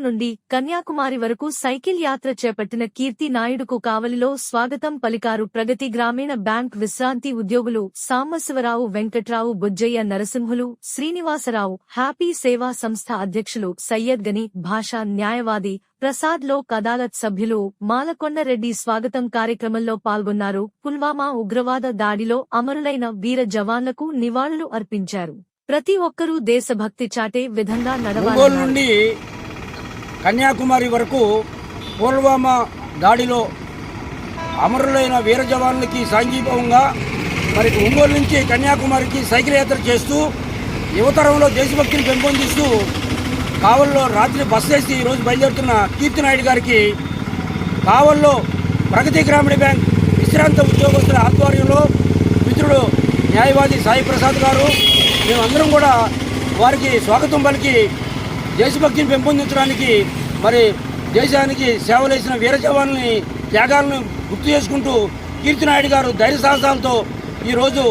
నుండి కన్యాకుమారి వరకు సైకిల్ యాత్ర చేపట్టిన కీర్తి నాయుడుకు కావలిలో స్వాగతం పలికారు ప్రగతి గ్రామీణ బ్యాంక్ విశ్రాంతి ఉద్యోగులు సాంబశివరావు వెంకట్రావు బుజ్జయ్య నరసింహులు శ్రీనివాసరావు హ్యాపీ సేవా సంస్థ అధ్యక్షులు సయ్యద్ గని భాషా న్యాయవాది ప్రసాద్ లోక్ అదాలత్ సభ్యులు మాలకొండరెడ్డి స్వాగతం కార్యక్రమంలో పాల్గొన్నారు. పుల్వామా ఉగ్రవాద దాడిలో అమరులైన వీర జవాన్లకు నివాళులు అర్పించారు. ప్రతి ఒక్కరూ దేశభక్తి చాటే విధంగా నడవాలి నుండి కన్యాకుమారి వరకు పుల్వామా దాడిలో అమరులైన వీర జవాన్లకి సాంఘీభావంగా మరి ఒంగోలు నుంచి కన్యాకుమారికి సైకిల్ యాత్ర చేస్తూ యువతరంలో దేశభక్తిని పెంపొందిస్తూ కావల్లో రాత్రి బస్ చేసి ఈరోజు బయలుదేరుతున్న కీర్తి నాయుడు గారికి కావల్లో ప్రగతి గ్రామీణ బ్యాంక్ విశ్రాంత ఉద్యోగస్తుల ఆధ్వర్యంలో మిత్రుడు న్యాయవాది సాయి ప్రసాద్ గారు మేమందరం కూడా వారికి స్వాగతం పలికి దేశభక్తిని పెంపొందించడానికి మరి దేశానికి సేవలేసిన వీర జవాన్లని త్యాగాలను గుర్తు చేసుకుంటూ కీర్తినాయుడు గారు ధైర్య సాహసాలతో ఈరోజు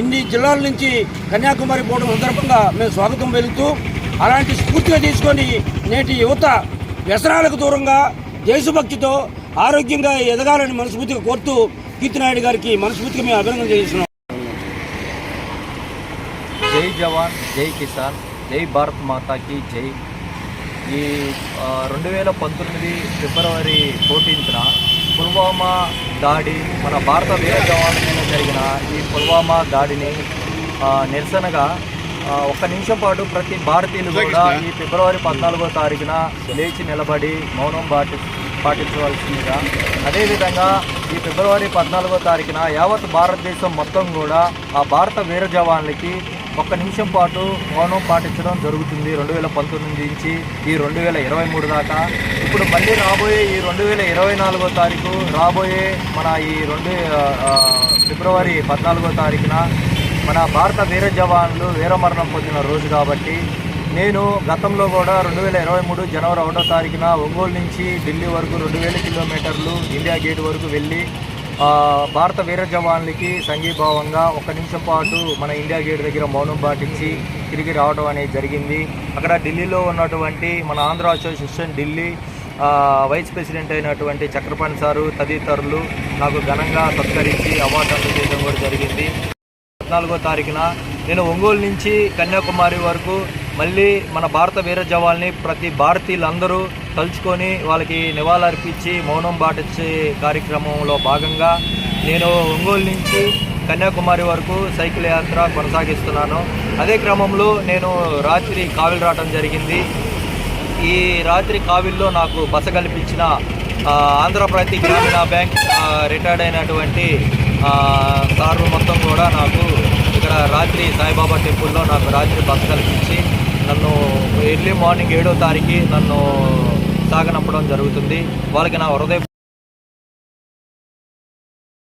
ఇన్ని జిల్లాల నుంచి కన్యాకుమారి పోవడం సందర్భంగా మేము స్వాగతం వెళుతూ అలాంటి స్ఫూర్తిగా తీసుకొని నేటి యువత వ్యసనాలకు దూరంగా దేశభక్తితో ఆరోగ్యంగా ఎదగాలని మనస్ఫూర్తిగా కోరుతూ కీర్తినాయుడు గారికి మనస్ఫూర్తిగా మేము అభినందన చేస్తున్నాం జై జవాన్ జై కిసాన్ జై భారత్ మాతాకి జై. ఈ రెండు వేల పంతొమ్మిది ఫిబ్రవరి ఫోర్టీన్త్న పుల్వామా దాడి మన భారత వీర జవాన్ల మీద జరిగిన ఈ పుల్వామా దాడిని నిరసనగా ఒక్క నిమిషం పాటు ప్రతి భారతీయులు కూడా ఈ ఫిబ్రవరి పద్నాలుగో తారీఖున లేచి నిలబడి మౌనం పాటి పాటించవలసిందిగా. అదేవిధంగా ఈ ఫిబ్రవరి పద్నాలుగో తారీఖున యావత్ భారతదేశం మొత్తం కూడా ఆ భారత వీర జవాన్లకి ఒక్క నిమిషం పాటు మౌనం పాటించడం జరుగుతుంది. రెండు వేల పంతొమ్మిది నుంచి ఈ రెండు వేల ఇరవై మూడు దాకా. ఇప్పుడు మళ్ళీ రాబోయే ఈ రెండు వేల ఇరవై నాలుగో తారీఖు రాబోయే మన ఈ రెండు ఫిబ్రవరి పద్నాలుగో తారీఖున మన భారత వీర జవాన్లు వీరమరణం పొందిన రోజు కాబట్టి నేను గతంలో కూడా రెండు వేల ఇరవై మూడు జనవరి ఒకటో తారీఖున ఒంగోలు నుంచి ఢిల్లీ వరకు రెండు వేల కిలోమీటర్లు ఇండియా గేట్ వరకు వెళ్ళి భారత వీర జవాన్లకి సంఘీభావంగా ఒక నిమిషం పాటు మన ఇండియా గేట్ దగ్గర మౌనం పాటించి తిరిగి రావడం అనేది జరిగింది. అక్కడ ఢిల్లీలో ఉన్నటువంటి మన Andhra association Delhi vice president అయినటువంటి చక్రపాణి సారు తదితరులు నాకు ఘనంగా సత్కరించి అవార్డు అందజేయడం కూడా జరిగింది. పద్నాలుగో తారీఖున నేను ఒంగోలు నుంచి కన్యాకుమారి వరకు మళ్ళీ మన భారత వీర జవాల్ని ప్రతి భారతీయులందరూ తలుచుకొని వాళ్ళకి నివాళులర్పించి మౌనం పాటించే కార్యక్రమంలో భాగంగా నేను ఒంగోలు నుంచి కన్యాకుమారి వరకు సైకిల్ యాత్ర కొనసాగిస్తున్నాను. అదే క్రమంలో నేను రాత్రి కావిలు రావడం జరిగింది. ఈ రాత్రి కావిల్లో నాకు బస కల్పించిన ఆంధ్రప్రదేశ్ గ్రామీణ బ్యాంక్ రిటైర్డ్ అయినటువంటి ఆ, సార్లు మొత్తం కూడా నాకు ఇక్కడ రాత్రి సాయిబాబా టెంపుల్లో నాకు రాత్రి బస కల్పించి నన్ను ఎర్లీ మార్నింగ్ ఏడో తారీఖు నన్ను సాగనంపడం జరుగుతుంది. వాళ్ళకి నా హృదయ